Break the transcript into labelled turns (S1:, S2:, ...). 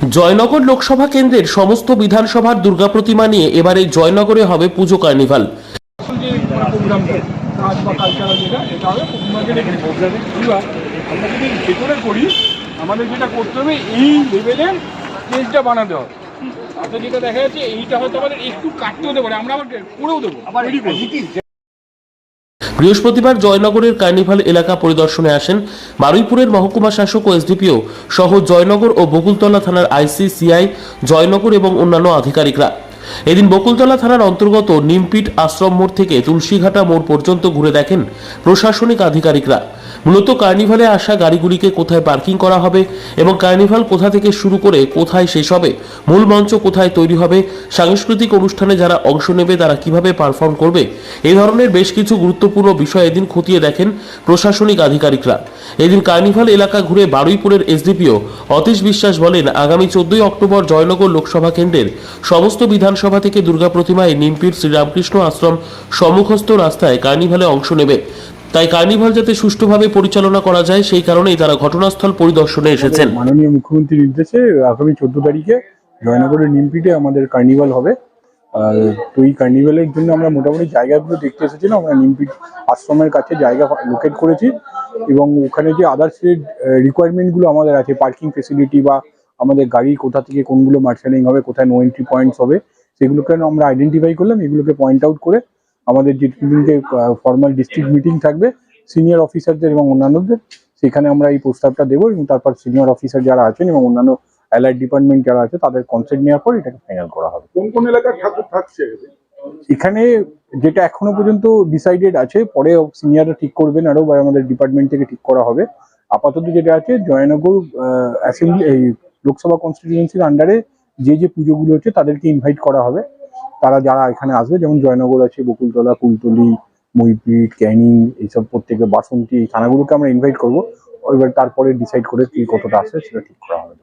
S1: জয়নগর লোকসভা কেন্দ্রের সমস্ত বিধানসভার দুর্গা প্রতিমা নিয়ে এবারে জয়নগরে হবে পুজো কার্নিভাল।
S2: আমাদের যেটা করতে হবে এই লেভেলের স্টেজটা বানাতে হবে। তাতে যেটা দেখা যাচ্ছে এইটা হয়তো আমাদের একটু কাটতে হতে পারে আমরা আবার করেও দেবো। আবার
S1: বৃহস্পতিবার জয়নগরের কার্নিভাল এলাকা পরিদর্শনে আসেন মারুইপুরের মহকুমা শাসক ও এসডিপিও সহ জয়নগর ও বকুলতলা থানার আইসিসিআই জয়নগর এবং অন্যান্য আধিকারিকরা। এদিন বকুলতলা থানার অন্তর্গত নিমপিট আশ্রম মোড় থেকে তুলসীঘাটা মোড় পর্যন্ত ঘুরে দেখেন প্রশাসনিক আধিকারিকরা। মূলত কার্নিভালে আসা গাড়িগুলিকে কোথায় পার্কিং করা হবে এবং কার্নিভাল কোথা থেকে শুরু করে কোথায় শেষ হবে, মূল মঞ্চ কোথায় তৈরি হবে, সাংস্কৃতিক অনুষ্ঠানে যারা অংশ নেবে তারা কীভাবে পারফর্ম করবে এই ধরনের বেশ কিছু গুরুত্বপূর্ণ বিষয় এদিন খতিয়ে দেখেন প্রশাসনিক আধিকারিকরা। এদিন কার্নিভাল এলাকা ঘুরে বারুইপুরের এসডিপিও অতীশ বিশ্বাস বলেন, আগামী চোদ্দই অক্টোবর জয়নগর লোকসভা কেন্দ্রের সমস্ত বিধানসভা থেকে দুর্গা প্রতিমায় নিমপির শ্রীরামকৃষ্ণ আশ্রম সম্মুখস্থ রাস্তায় কার্নিভালে অংশ নেবে। তাই কার্নিভাল যাতে সুষ্ঠুভাবে পরিচালনা করা যায়, সেই কারণেই তারা ঘটনাস্থল পরিদর্শনে এসেছেন।
S3: মাননীয় মুখ্যমন্ত্রীর নির্দেশে আগামী চোদ্দ তারিখে জয়নগরের নিমপিটে আমাদের কার্নিভাল হবে। তো এই কার্নিভালের জন্য আমরা মোটামুটি জায়গাগুলো দেখতে এসেছিলাম আমরা নিমপিট আশ্রমের কাছে জায়গা লোকেট করেছি এবং ওখানে যে আদার্স রিকোয়ারমেন্টগুলো আমাদের আছে পার্কিং ফেসিলিটি বা আমাদের গাড়ি কোথা থেকে কোনগুলো মার্শালিং হবে, কোথায় নো এন্ট্রি পয়েন্টস হবে, সেগুলোকে আমরা আইডেন্টিফাই করলাম, এগুলোকে পয়েন্ট আউট করে আমাদের যে তিনটে ফর্মাল ডিস্ট্রিক্ট মিটিং থাকবে সিনিয়র অফিসারদের এবং অন্যান্যদের সেখানে আমরা এই প্রস্তাবটা দেবো এবং তারপর সিনিয়র অফিসার যারা আছেন এবং অন্যান্য অ্যালার্ট ডিপার্টমেন্ট যারা আছে তাদের কনসেন্ট নেওয়ার পর এটাকে ফাইনাল করা হবে।
S2: কোন কোন এলাকার ঠাকুর থাকছে?
S3: এখানে যেটা এখনও পর্যন্ত ডিসাইডেড আছে পরে সিনিয়ররা ঠিক করবেন আরও বা আমাদের ডিপার্টমেন্ট থেকে ঠিক করা হবে। আপাতত যেটা আছে জয়নগর অ্যাসেম্বলি এই লোকসভা কনস্টিটিউয়েন্সির আন্ডারে যে যে পুজোগুলো হচ্ছে তাদেরকে ইনভাইট করা হবে। তারা যারা এখানে আসবে, যেমন জয়নগর আছে, বকুলতলা কুলতলি মইপিট ক্যানিং, এইসব প্রত্যেকে বাসন্তী, এই থানাগুলোকে আমরা ইনভাইট করব। এবার তারপরে ডিসাইড করে কি কতটা আসে সেটা ঠিক করা হবে।